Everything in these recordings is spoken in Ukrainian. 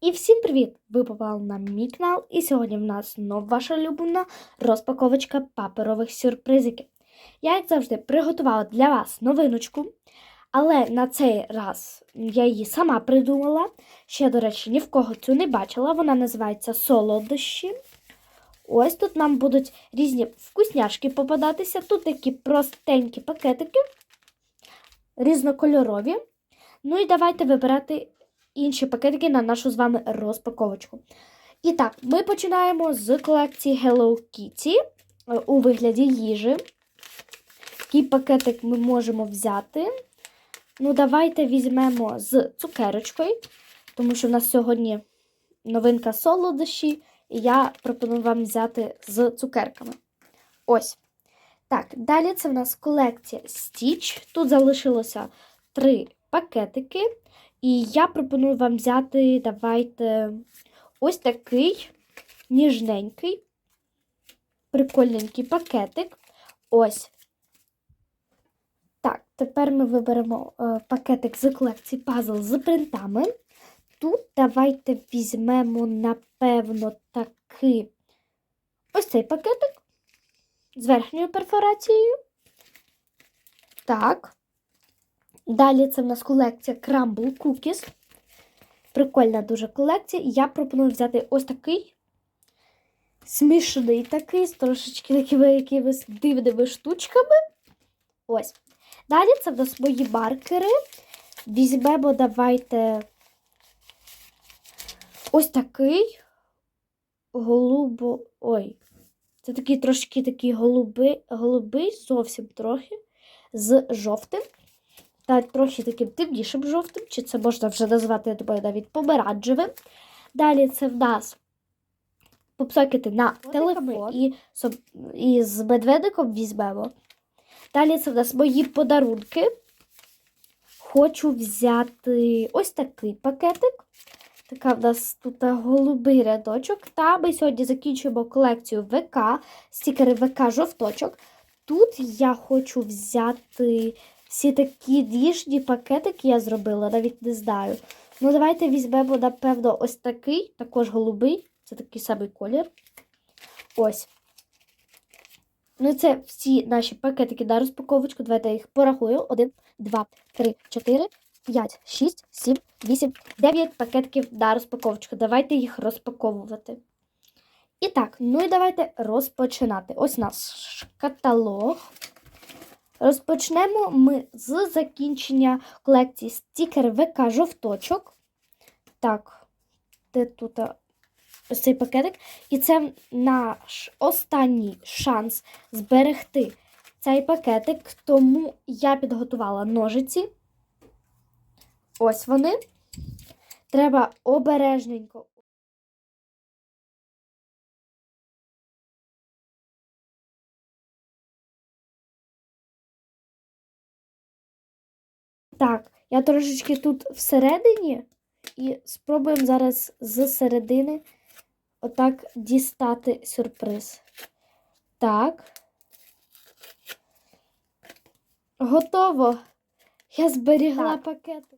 І всім привіт! Ви попали на мій канал, і сьогодні в нас знов ваша улюблена розпаковочка паперових сюрпризиків. Я, як завжди, приготувала для вас новиночку, але на цей раз я її сама придумала. Ще, до речі, ні в кого цю не бачила. Вона називається солодощі. Ось тут нам будуть різні вкусняшки попадатися. Тут такі простенькі пакетики, різнокольорові. Ну і давайте вибирати інші пакетики на нашу з вами розпаковочку. І так, ми починаємо з колекції Hello Kitty е, у вигляді їжі. Який пакетик ми можемо взяти? Ну, давайте візьмемо з цукерочкою, тому що в нас сьогодні новинка солодощі, і я пропоную вам взяти з цукерками. Ось. Так, далі це в нас колекція Stitch. Тут залишилося три пакетики. І я пропоную вам взяти, давайте, ось такий ніжненький, прикольненький пакетик. Ось. Так, тепер ми виберемо е, пакетик з колекції пазл з принтами. Тут давайте візьмемо, напевно, такий ось цей пакетик з верхньою перфорацією. Так. Далі це в нас колекція Crumble Cookies. Прикольна дуже колекція. Я пропоную взяти ось такий смішний такий, з трошечки такими якимись дивними штучками. Ось. Далі це в нас мої маркери. Візьмемо, давайте ось такий голубо. Ой, це такий трошки такий голубий, голубий, зовсім трохи, з жовтим та трохи таким темнішим жовтим, чи це можна вже назвати я думаю, навіть помаранчевим. Далі це в нас попсокети на телефон і, і з медведиком візьмемо. Далі це в нас мої подарунки. Хочу взяти ось такий пакетик. Така в нас тут голубий рядочок. Та ми сьогодні закінчуємо колекцію ВК, стікери ВК жовточок. Тут я хочу взяти всі такі ніжні пакетики я зробила, навіть не знаю. Ну, давайте візьмемо, напевно, ось такий, також голубий. Це такий самий колір. Ось. Ну, це всі наші пакетики на розпаковочку. Давайте я їх порахую. 1, 2, 3, 4, 5, 6, 7, 8, 9 пакетиків на розпаковочку. Давайте їх розпаковувати. І так, ну і давайте розпочинати. Ось наш каталог. Розпочнемо ми з закінчення колекції стікер ВК жовточок. Так, де тут ось цей пакетик. І це наш останній шанс зберегти цей пакетик, тому я підготувала ножиці. Ось вони. Треба обережненько Так, я трошечки тут всередині і спробуємо зараз з середини отак дістати сюрприз. Так. Готово. Я зберігла так. пакети.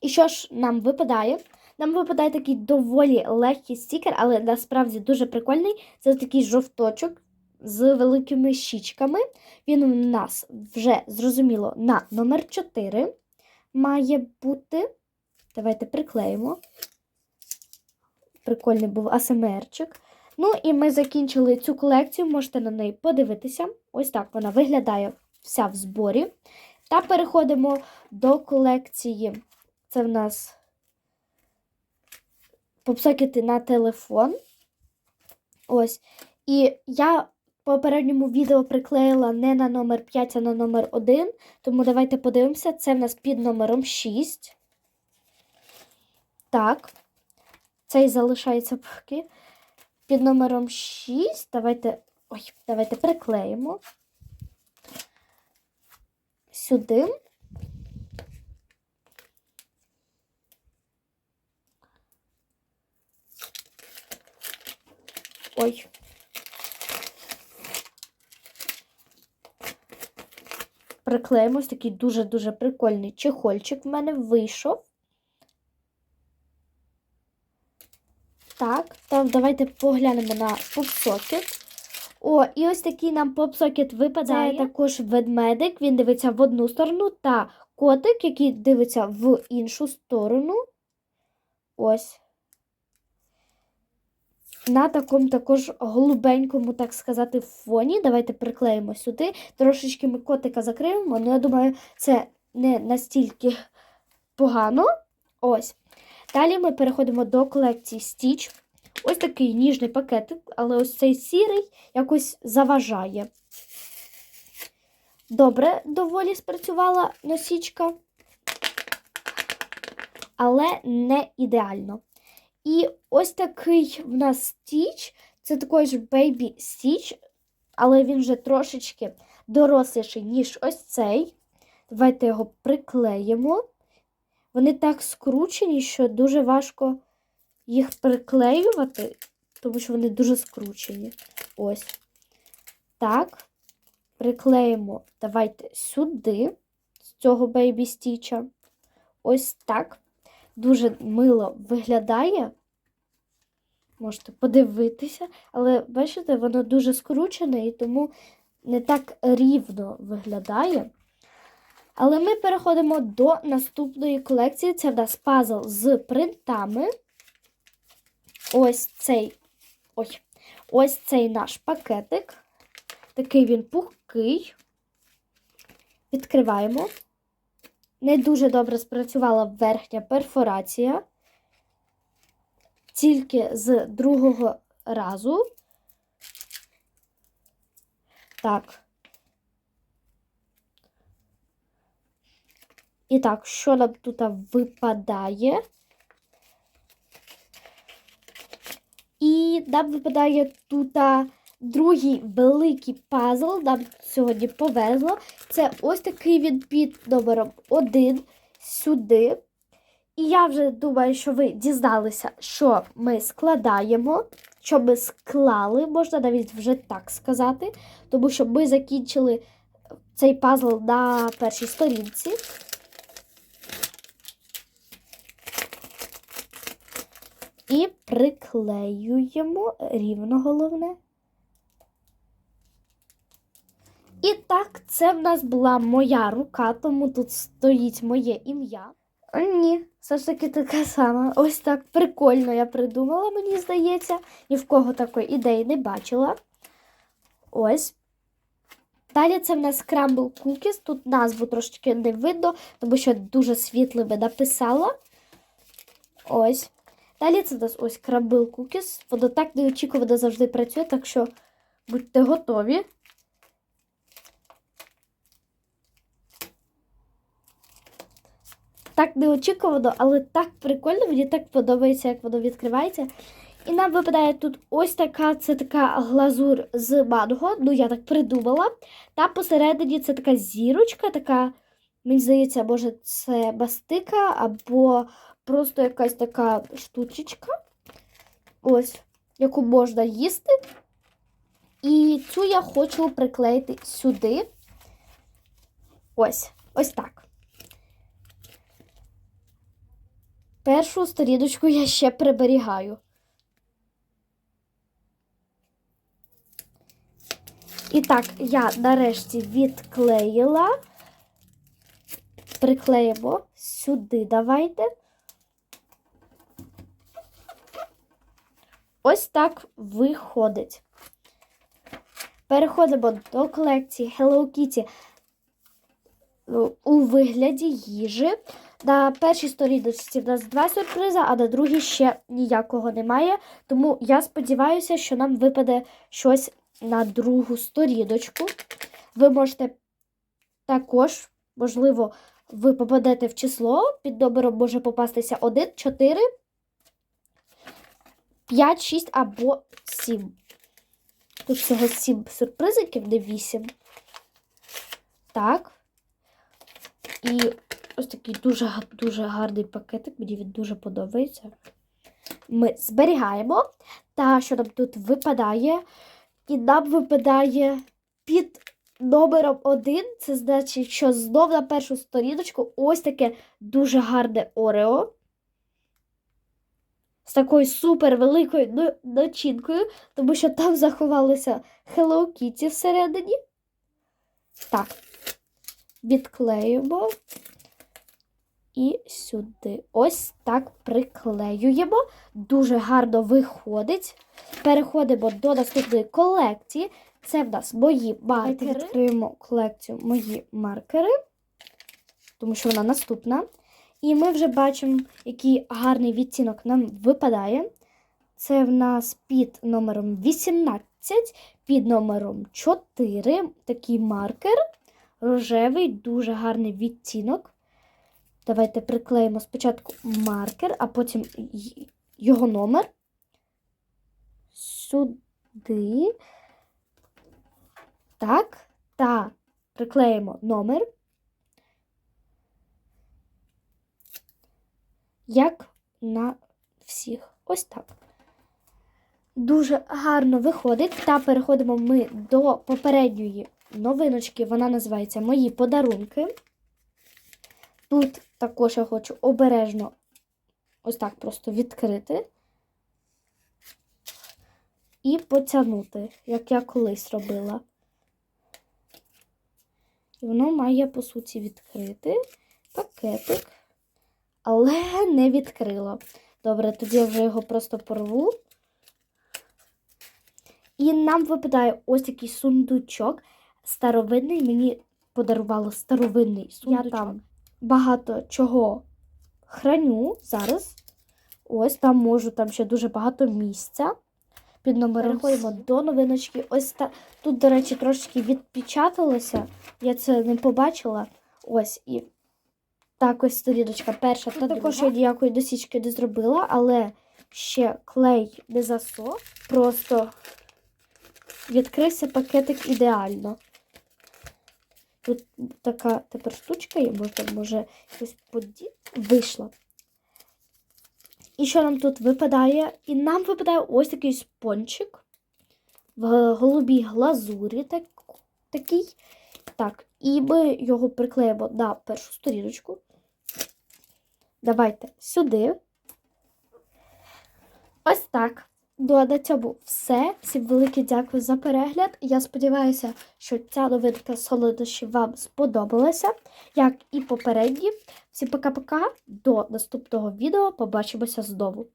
І що ж нам випадає? Нам випадає такий доволі легкий стікер, але насправді дуже прикольний. Це такий жовточок з великими щічками. Він у нас вже зрозуміло на номер 4 має бути. Давайте приклеїмо. Прикольний був АСМРчик. Ну, і ми закінчили цю колекцію, можете на неї подивитися. Ось так вона виглядає вся в зборі. Та переходимо до колекції. Це в нас попсокети на телефон. Ось. І я попередньому відео приклеїла не на номер 5, а на номер 1. Тому давайте подивимося. Це в нас під номером 6. Так. Цей залишається поки. Під номером 6. Давайте. Ой, давайте приклеїмо. Сюди. Ой. Приклеїмо ось такий дуже-дуже прикольний чехольчик в мене вийшов. так. Там давайте поглянемо на попсокет. О, і ось такий нам попсокет випадає. Це також ведмедик, він дивиться в одну сторону, та котик, який дивиться в іншу сторону. Ось. На такому також голубенькому, так сказати, фоні. Давайте приклеїмо сюди. Трошечки ми котика закриємо, але я думаю, це не настільки погано. Ось. Далі ми переходимо до колекції Stitch. Ось такий ніжний пакетик, але ось цей сірий якось заважає. Добре, доволі спрацювала носічка, але не ідеально. І ось такий в нас Stitch, це такий ж Baby Stitch, але він вже трошечки доросліший, ніж ось цей. Давайте його приклеїмо. Вони так скручені, що дуже важко їх приклеювати, тому що вони дуже скручені. Ось. Так. Приклеїмо, давайте сюди, з цього бейбі стіча. Ось так. Дуже мило виглядає. Можете подивитися, але бачите, воно дуже скручене і тому не так рівно виглядає. Але ми переходимо до наступної колекції. Це в нас пазл з принтами. Ось цей ой, ось цей наш пакетик. Такий він пухкий. Відкриваємо. Не дуже добре спрацювала верхня перфорація. Тільки з другого разу. Так. І так, що нам тут випадає? І нам випадає тут другий великий пазл. Нам сьогодні повезло. Це ось такий він під номером 1 сюди. І я вже думаю, що ви дізналися, що ми складаємо, що ми склали, можна навіть вже так сказати, тому що ми закінчили цей пазл на першій сторінці. І приклеюємо рівно головне. І так, це в нас була моя рука, тому тут стоїть моє ім'я. Ні, все ж таки така сама. Ось так прикольно я придумала, мені здається. Ні в кого такої ідеї не бачила. Ось. Далі це в нас Crumble Cookies. Тут назву трошечки не видно, тому що дуже світлими написала. Ось. Далі це у нас ось Crumble Cookies. Воно так неочікувано завжди працює, так що будьте готові. Так неочікувано, але так прикольно, мені так подобається, як воно відкривається. І нам випадає тут ось така це така глазур з манго. Ну, я так придумала. Та посередині це така зірочка, така, мені здається, може, це бастика або просто якась така штучечка. Ось, яку можна їсти. І цю я хочу приклеїти сюди. Ось, ось так. Першу сторіночку я ще приберігаю. І так, я нарешті відклеїла. Приклеїмо сюди давайте. Ось так виходить. Переходимо до колекції Hello Kitty у вигляді їжі. На першій сторіночці в нас два сюрпризи, а на другій ще ніякого немає. Тому я сподіваюся, що нам випаде щось на другу сторіночку. Ви можете також, можливо, ви попадете в число. Під номером може попастися 1, 4, 5, 6 або 7. Тут всього 7 сюрпризиків, не 8. Так. І ось такий дуже дуже гарний пакетик, мені він дуже подобається. Ми зберігаємо. Та що нам тут випадає? І нам випадає під номером 1. Це значить, що знов на першу сторіночку ось таке дуже гарне Орео. з такою супер великою ну- начинкою, тому що там заховалися Hello Kitty всередині. Так, відклеюємо і сюди. Ось так приклеюємо. Дуже гарно виходить. Переходимо до наступної колекції. Це в нас мої маркери. Відкриємо колекцію мої маркери, тому що вона наступна. І ми вже бачимо, який гарний відтінок нам випадає. Це в нас під номером 18, під номером 4 такий маркер. Рожевий, дуже гарний відтінок. Давайте приклеїмо спочатку маркер, а потім його номер. Сюди. Так. Та приклеїмо номер. Як на всіх. Ось так. Дуже гарно виходить. Та переходимо ми до попередньої новиночки. Вона називається Мої подарунки. Тут також я хочу обережно ось так просто відкрити і потягнути, як я колись робила. І воно має, по суті, відкрити пакетик, але не відкрило. Добре, тоді я вже його просто порву. І нам випадає ось такий сундучок старовинний. Мені подарували старовинний сундучок. Я там багато чого храню зараз. Ось там можу, там ще дуже багато місця. Під номером переходимо до новиночки. Ось та тут, до речі, трошки відпечаталося. Я це не побачила. Ось і так ось сторіночка перша. Та також я ніякої досічки не зробила, але ще клей не засох. Просто відкрився пакетик ідеально. Тут така тепер штучка є, можна може щось поді... вийшла. І що нам тут випадає? І нам випадає ось такий спончик в голубій глазурі так, такий. Так, і ми його приклеїмо на першу сторіночку. Давайте сюди. Ось так. На цьому все. Всім велике дякую за перегляд. Я сподіваюся, що ця новинка солодощів вам сподобалася, як і попередні. Всім пока-пока. До наступного відео. Побачимося знову.